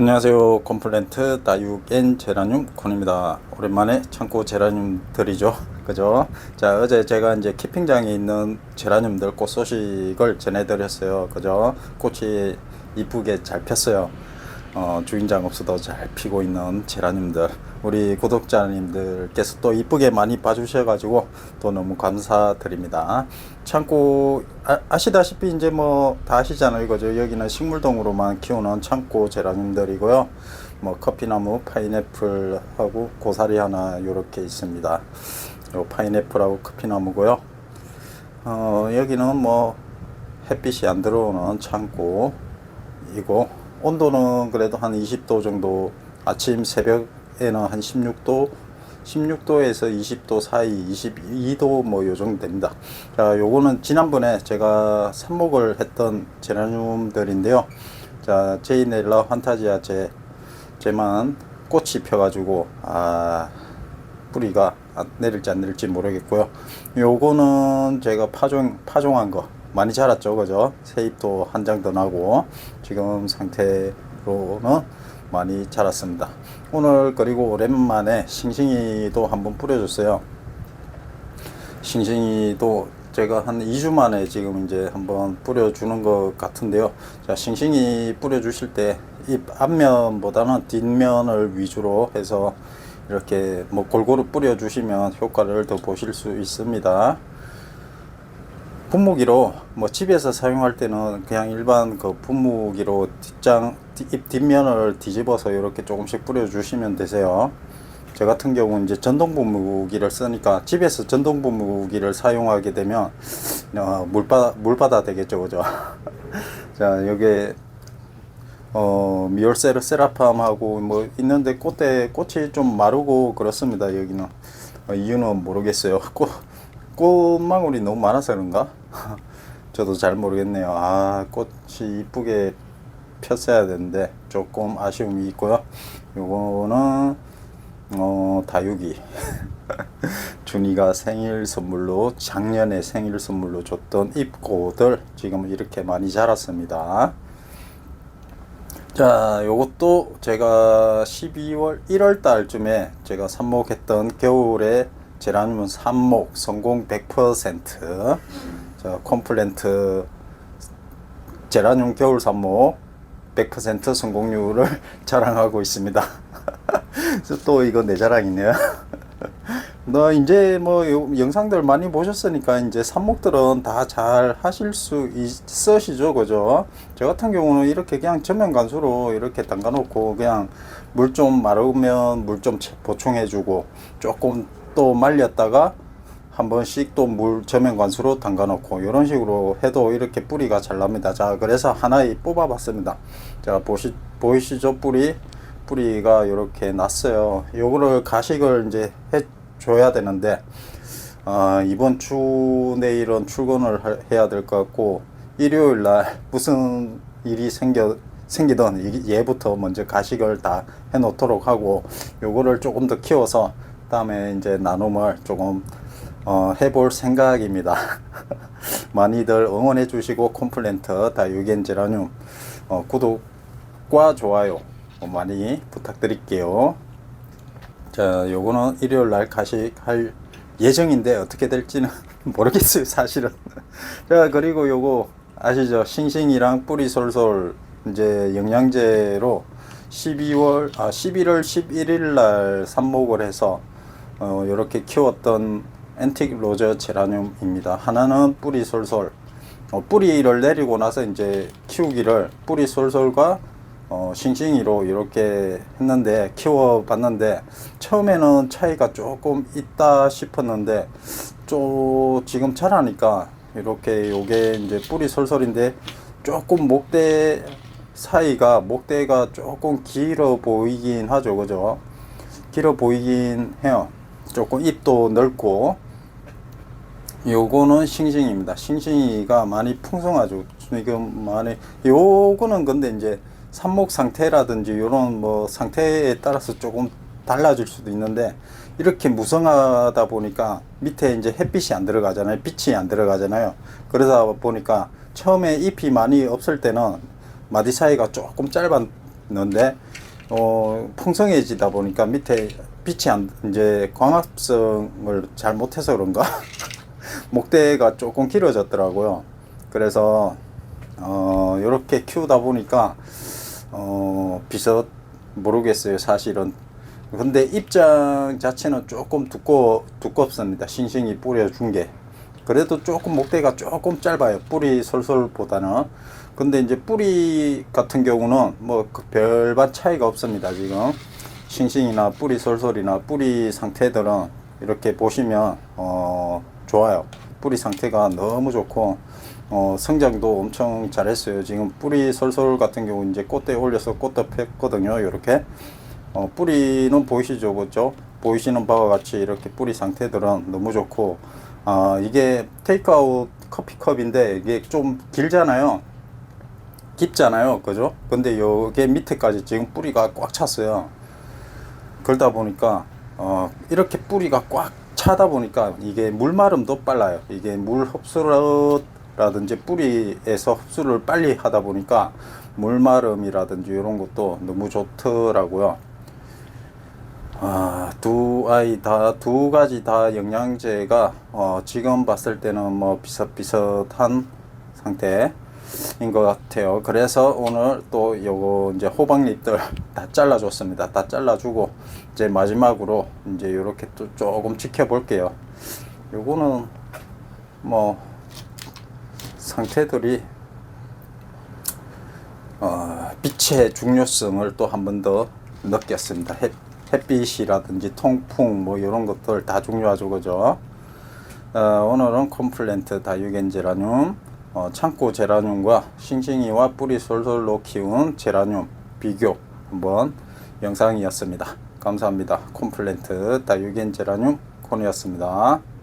안녕하세요. 컴플랜트 다육엔 제라늄 콘입니다. 오랜만에 창고 제라늄들이죠. 그죠? 자, 어제 제가 이제 키핑장에 있는 제라늄들 꽃 소식을 전해드렸어요. 그죠? 꽃이 이쁘게 잘 폈어요. 어, 주인장 없어도 잘 피고 있는 제라늄들. 우리 구독자님들께서 또 이쁘게 많이 봐주셔가지고 또 너무 감사드립니다. 창고, 아, 아시다시피 이제 뭐 다 아시잖아요. 그죠? 여기는 식물동으로만 키우는 창고 제라늄들이고요. 뭐 커피나무, 파인애플하고 고사리 하나 요렇게 있습니다. 요 파인애플하고 커피나무고요. 어, 여기는 뭐 햇빛이 안 들어오는 창고이고 온도는 그래도 한 20도 정도 아침 새벽에는 한 16도 16도에서 20도 사이 22도 뭐 요 정도 됩니다. 자 요거는 지난번에 제가 삽목을 했던 제라늄들인데요. 자 제이넬라 환타지아 제 제만 꽃이 펴 가지고 아 뿌리가 안 내릴지 안 내릴지 모르겠고요. 요거는 제가 파종 파종한 거 많이 자랐죠 그죠 새잎도 한 장 더 나고 지금 상태로는 많이 자랐습니다 오늘 그리고 오랜만에 싱싱이도 한번 뿌려줬어요 싱싱이도 제가 한 2주 만에 지금 이제 한번 뿌려주는 것 같은데요. 자, 싱싱이 뿌려주실 때 잎 앞면보다는 뒷면을 위주로 해서 이렇게 뭐 골고루 뿌려 주시면 효과를 더 보실 수 있습니다. 분무기로 뭐 집에서 사용할 때는 그냥 일반 그 분무기로 뒷장 뒷- 잎 뒷면을 뒤집어서 이렇게 조금씩 뿌려 주시면 되세요. 저 같은 경우는 이제 전동 분무기를 쓰니까 집에서 전동 분무기를 사용하게 되면 어, 물바다 물바다 되겠죠, 그죠? 자 여기 어 미올세르 세라팜하고 뭐 있는데 꽃대 꽃이 좀 마르고 그렇습니다 여기는 어, 이유는 모르겠어요 꽃 꽃망울이 너무 많아서 그런가? 저도 잘 모르겠네요. 아 꽃이 이쁘게 폈어야 되는데 조금 아쉬움이 있고요. 요거는 어 다육이. 준이가 생일 선물로 작년에 생일 선물로 줬던 잎꽃들 지금 이렇게 많이 자랐습니다. 자, 요것도 제가 12월 1월 달쯤에 제가 삽목했던 겨울에 제라늄은 삽목 성공 100%. 자, 컴플랜트 제라늄 겨울 삽목 100% 성공률을 자랑하고 있습니다. 또 이거 내 자랑이네요. 너 이제 뭐 요- 영상들 많이 보셨으니까 이제 삽목들은 다 잘 하실 수 있으시죠, 그죠? 저 같은 경우는 이렇게 그냥 전면 관수로 이렇게 담가 놓고 그냥 물 좀 마르면 물 좀 보충해주고 조금 또 말렸다가 한 번씩 또 물 저면 관수로 담가 놓고 이런 식으로 해도 이렇게 뿌리가 잘 납니다. 자, 그래서 하나에 뽑아 봤습니다. 자, 보시, 보이시죠? 뿌리. 뿌리가 이렇게 났어요. 요거를 가식을 이제 해 줘야 되는데, 어, 이번 주 내일은 출근을 하- 해야 될 것 같고, 일요일 날 무슨 일이 생겨, 생기던 이- 얘부터 먼저 가식을 다 해 놓도록 하고, 요거를 조금 더 키워서, 다음에 이제 나눔을 조금 어, 해볼 생각입니다. 많이들 응원해 주시고 콤플랜트 다유겐 제라늄 어, 구독과 좋아요 어, 많이 부탁드릴게요. 자, 요거는 일요일 날 가식할 예정인데 어떻게 될지는 모르겠어요, 사실은. 자, 그리고 요거 아시죠? 싱싱이랑 뿌리 솔솔 이제 영양제로 12월 아 11월 11일 날 삽목을 해서 어, 이렇게 키웠던 앤틱 로저 제라늄입니다. 하나는 뿌리 솔솔. 어, 뿌리를 내리고 나서 이제 키우기를 뿌리 솔솔과 어, 싱싱이로 이렇게 했는데 키워봤는데 처음에는 차이가 조금 있다 싶었는데 또 지금 자라니까 이렇게 요게 이제 뿌리 솔솔인데 조금 목대 사이가 목대가 조금 길어 보이긴 하죠 그죠 길어 보이긴 해요 조금 입도 넓고 요거는 싱싱입니다. 싱싱이가 많이 풍성하죠. 지금 많이 요거는 근데 이제 삽목 상태라든지 요런 뭐 상태에 따라서 조금 달라질 수도 있는데 이렇게 무성하다 보니까 밑에 이제 햇빛이 안 들어가잖아요. 빛이 안 들어가잖아요. 그러다 보니까 처음에 잎이 많이 없을 때는 마디 사이가 조금 짧아 넣는데 어, 풍성해지다 보니까 밑에 빛이 안 이제 광합성을 잘 못해서 그런가 목대가 조금 길어졌더라고요. 그래서 어, 이렇게 키우다 보니까 어, 비슷 모르겠어요 사실은. 근데 입장 자체는 조금 두꺼 두껍습니다. 싱싱이 뿌려준 게. 그래도 조금 목대가 조금 짧아요. 뿌리 솔솔보다는. 근데 이제 뿌리 같은 경우는 뭐그 별반 차이가 없습니다. 지금 싱싱이나 뿌리 솔솔이나 뿌리 상태들은 이렇게 보시면 어 좋아요. 뿌리 상태가 너무 좋고 어 성장도 엄청 잘했어요. 지금 뿌리 솔솔 같은 경우 이제 꽃대 올려서 꽃도 폈거든요. 이렇게 어 뿌리는 보이시죠, 그죠? 보이시는 바와 같이 이렇게 뿌리 상태들은 너무 좋고 아 이게 테이크아웃 커피컵인데 이게 좀 길잖아요. 깊잖아요. 그죠? 근데 요게 밑에까지 지금 뿌리가 꽉 찼어요. 그러다 보니까 어 이렇게 뿌리가 꽉 차다 보니까 이게 물마름도 빨라요. 이게 물 흡수라든지 뿌리에서 흡수를 빨리 하다 보니까 물마름이라든지 이런 것도 너무 좋더라고요. 아, 두 아이 다 두 가지 다 영양제가 어, 지금 봤을 때는 뭐 비슷비슷한 상태인 것 같아요. 그래서 오늘 또 요거 이제 호박잎들 다 잘라줬습니다. 다 잘라주고 이제 마지막으로 이제 이렇게 또 조금 지켜볼게요. 요거는 뭐 상태들이 어, 빛의 중요성을 또 한 번 더 느꼈습니다. 햇, 햇빛이라든지 통풍 뭐 이런 것들 다 중요하죠, 그죠? 어, 오늘은 콤플랜트 다육엔 제라늄, 어, 창고 제라늄과 싱싱이와 뿌리 솔솔로 키운 제라늄 비교 한번 영상이었습니다. 감사합니다. 콤플랜트 다육엔 제라늄 콘이었습니다.